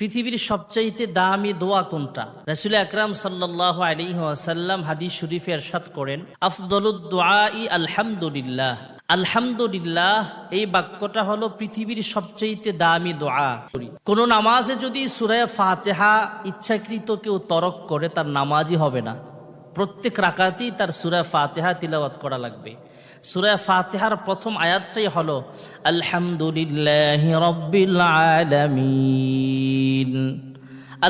পৃথিবীর সবচাইতে দামি দোয়া কোনটা? রাসুল আকরাম সাল্লাহ আলী ওয়াসাল্লাম হাদিস শরীফে এরশাদ করেন আফদলুদ্দোয়াই আলহামদুলিল্লাহ। আলহামদুলিল্লাহ, এই বাক্যটা হলো পৃথিবীর সবচাইতে দামি দোয়া। করি কোন নামাজে যদি সুরায় ফাতেহা ইচ্ছাকৃত কেউ তরক করে, তার নামাজই হবে না। প্রত্যেক রাকাতেই তার সুরায় ফাতেহা তিলাওয়াত করা লাগবে। সুরায় ফাতেহার প্রথম আয়াতটাই হলো, আলহামদুলিল্লাহ রব্বিল আলামিন।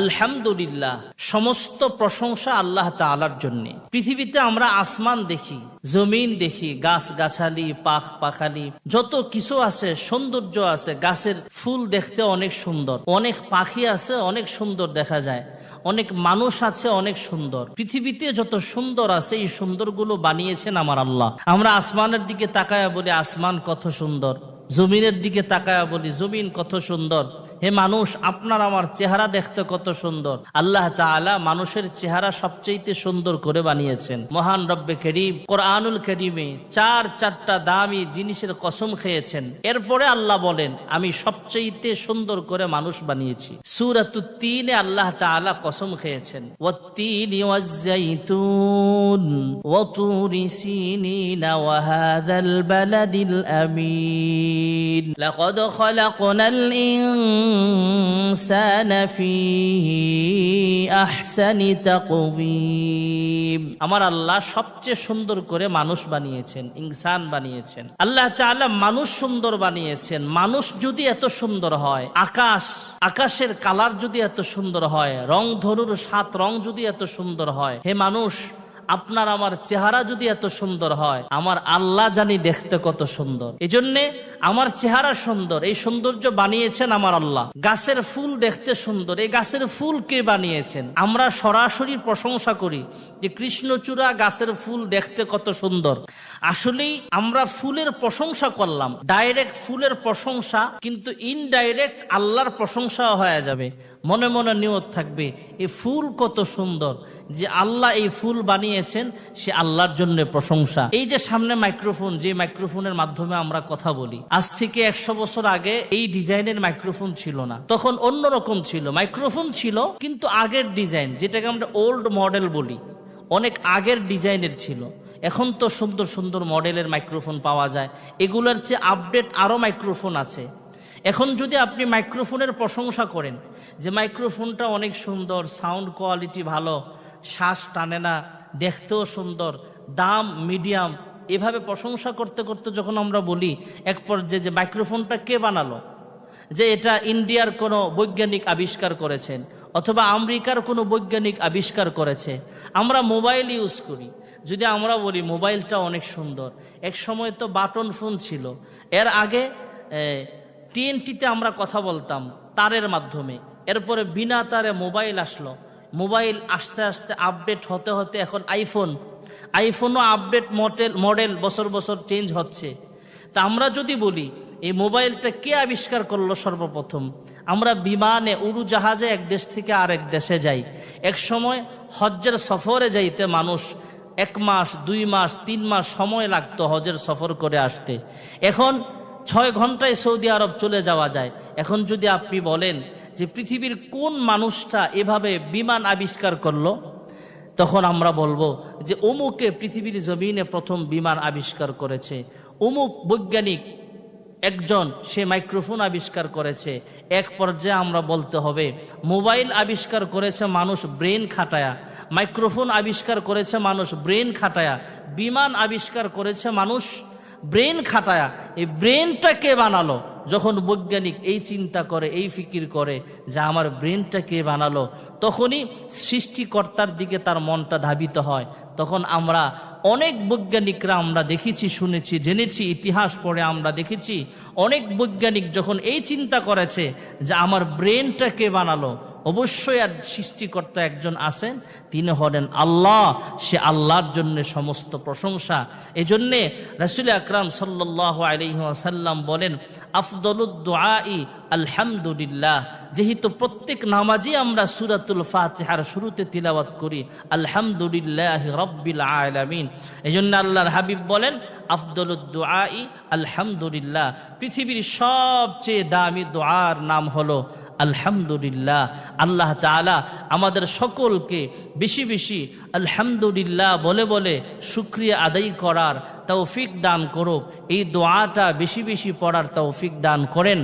আলহামদুলিল্লাহ, সমস্ত প্রশংসা আল্লাহ তালার জন্য। পৃথিবীতে আমরা আসমান দেখি, জমিন দেখি গাছ গাছালি পাখ পাখালি যত কিছু আছে, সৌন্দর্য আছে, গাছের ফুল দেখতে অনেক সুন্দর, অনেক পাখি আছে, অনেক সুন্দর দেখা যায়। অনেক মানুষ আছে, অনেক সুন্দর। পৃথিবীতে যত সুন্দর আছে, এই সুন্দরগুলো বানিয়েছেন আমার আল্লাহ। আমরা আসমানের দিকে তাকায়া বলি, আসমান কত সুন্দর। জমিনের দিকে তাকায়া বলি, জমিন কত সুন্দর। হে মানুষ, আপনার আমার চেহারা দেখতে কত সুন্দর। আল্লাহ তাআলা মানুষের চেহারা সবচেয়ে সুন্দর করে বানিয়েছেন। মহান রব্বে করিম কোরআনুল করিমে চার চারটা দামি জিনিসের কসম খেয়েছেন। এরপরে আল্লাহ বলেন, আমি সবচেয়ে সুন্দর করে মানুষ বানিয়েছি। সুরাতুত্তিনে আল্লাহ তাআলা কসম খেয়েছেন। ওয়াত্তিনি ওয়াজ্জাইতুন ওয়াতুরি সিনিনা ওয়াহাদাল বালাদিল আমিন। লাকাদ খালাকনাল ইনসানা ফি আহসানি তাকওয়িম আমার আল্লাহ সবচেয়ে সুন্দর করে মানুষ বানিয়েছেন, ইনসান বানিয়েছেন। আল্লাহ তাআলা মানুষ সুন্দর বানিয়েছেন। মানুষ যদি এত সুন্দর হয়, আকাশ, আকাশের কালার যদি এত সুন্দর হয়, রং ধনুর সাত রং যদি এত সুন্দর হয়, হে মানুষ, আপনার আমার চেহারা যদি এত সুন্দর হয়, আমার আল্লাহ জানি দেখতে কত সুন্দর। এই জন্যে আমার চেহারা সুন্দর, এই সৌন্দর্য বানিয়েছেন আমার আল্লাহ। গাছের ফুল দেখতে সুন্দর, এই গাছের ফুল কে বানিয়েছেন? আমরা সরাসরি প্রশংসা করি যে কৃষ্ণচূড়া গাছের ফুল দেখতে কত সুন্দর। আসলেই আমরা ফুলের প্রশংসা করলাম, ডাইরেক্ট ফুলের প্রশংসা, কিন্তু ইনডাইরেক্ট আল্লাহর প্রশংসা হয়ে যাবে। মনে মনে নিয়ত থাকবে এই ফুল কত সুন্দর, যে আল্লাহ এই ফুল বানিয়েছেন, সে আল্লাহর জন্য প্রশংসা। এই যে সামনে মাইক্রোফোন, যে মাইক্রোফোনের মাধ্যমে আমরা কথা বলি আজ থেকে একশো বছর আগে এই ডিজাইনের মাইক্রোফোন ছিল না। তখন অন্যরকম ছিল। মাইক্রোফোন ছিল, কিন্তু আগের ডিজাইন, যেটাকে আমরা ওল্ড মডেল বলি, অনেক আগের ডিজাইনের ছিল। এখন তো সুন্দর সুন্দর মডেলের মাইক্রোফোন পাওয়া যায়। এগুলোর চেয়ে আপডেট আরও মাইক্রোফোন আছে। এখন যদি আপনি মাইক্রোফোনের প্রশংসা করেন যে মাইক্রোফোনটা অনেক সুন্দর সাউন্ড কোয়ালিটি ভালো, শ্বাস টানে না, দেখতেও সুন্দর, দাম মিডিয়াম এভাবে প্রশংসা করতে করতে যখন আমরা বলি এক পর্যায়ে যে মাইক্রোফোনটা কে বানালো? যে এটা ইন্ডিয়ার কোনো বৈজ্ঞানিক আবিষ্কার করেছেন, অথবা আমেরিকার কোনো বৈজ্ঞানিক আবিষ্কার করেছে। আমরা মোবাইল ইউজ করি। যদি আমরা বলি মোবাইলটা অনেক সুন্দর। এক সময় তো বাটন ফোন ছিল। এর আগে টিএনটিতে আমরা কথা বলতাম তারের মাধ্যমে। এরপরে বিনা তারে মোবাইল আসলো। মোবাইল আস্তে আস্তে আপডেট হতে হতে এখন আইফোন আইফোনও আপডেট মডেল মডেল বছর বছর চেঞ্জ হচ্ছে। তা আমরা যদি বলি, এই মোবাইলটা কে আবিষ্কার করল সর্বপ্রথম? আমরা বিমানে, উড়োজাহাজে এক দেশ থেকে আরেক দেশে যাই। এক সময় হজ্জের সফরে যাইতে মানুষ এক মাস, দুই মাস, তিন মাস সময় লাগতো হজের সফর করে আসতে। এখন ছয় ঘন্টায় সৌদি আরব চলে যাওয়া যায়। এখন যদি আপনি বলেন যে পৃথিবীর কোন মানুষটা এভাবে বিমান আবিষ্কার করল তখন আমরা বলব যে অমুকে পৃথিবীর জমিনে প্রথম বিমান আবিষ্কার করেছে। অমুক বৈজ্ঞানিক একজন, সে মাইক্রোফোন আবিষ্কার করেছে। এক পর্যায়ে আমরা বলতে হবে, মোবাইল আবিষ্কার করেছে মানুষ ব্রেন খাটায়া, মাইক্রোফোন আবিষ্কার করেছে মানুষ ব্রেন খাটায়া, বিমান আবিষ্কার করেছে মানুষ ব্রেন খাটায়া। এই ব্রেনটা কে বানালো? যখন বৈজ্ঞানিক এই চিন্তা করে, এই ফিকির করে যে আমার ব্রেনটা কে বানালো, তখনই সৃষ্টিকর্তার দিকে তার মনটা ধাবিত হয়। তখন আমরা, অনেক বৈজ্ঞানিকরা আমরা দেখেছি, শুনেছি, জেনেছি, ইতিহাস পড়ে আমরা দেখেছি, অনেক বৈজ্ঞানিক যখন এই চিন্তা করেছে যে আমার ব্রেনটা কে বানালো, অবশ্যই আর সৃষ্টিকর্তা একজন আছেন, তিনি হলেন আল্লাহ, সে আল্লাহর জন্য সমস্ত প্রশংসা। এই জন্যে রসুল আকরাম সাল্লাহ আলহিহাসাল্লাম বলেন আফদলুদ্দোয়াই আলহামদুলিল্লাহ। যেহেতু প্রত্যেক নামাজই আমরা সুরাতুল ফাতেহার শুরুতে তিলাওয়াত করি, আলহামদুলিল্লাহ রব্বিল আলামিন। এই জন্য আল্লাহর হাবিব বলেন আফদলুদ্দোয়াই আলহামদুলিল্লাহ। পৃথিবীর সবচেয়ে দামি দোয়ার নাম হলো আলহামদুলিল্লাহ, আল্লাহ তালা আমাদের সকলকে বেশি বেশি আলহামদুলিল্লাহ বলে বলে সুক্রিয়া আদায় করার তৌফিক দান করুক। এই দোয়াটা বেশি বেশি পড়ার তৌফিক দান করেন।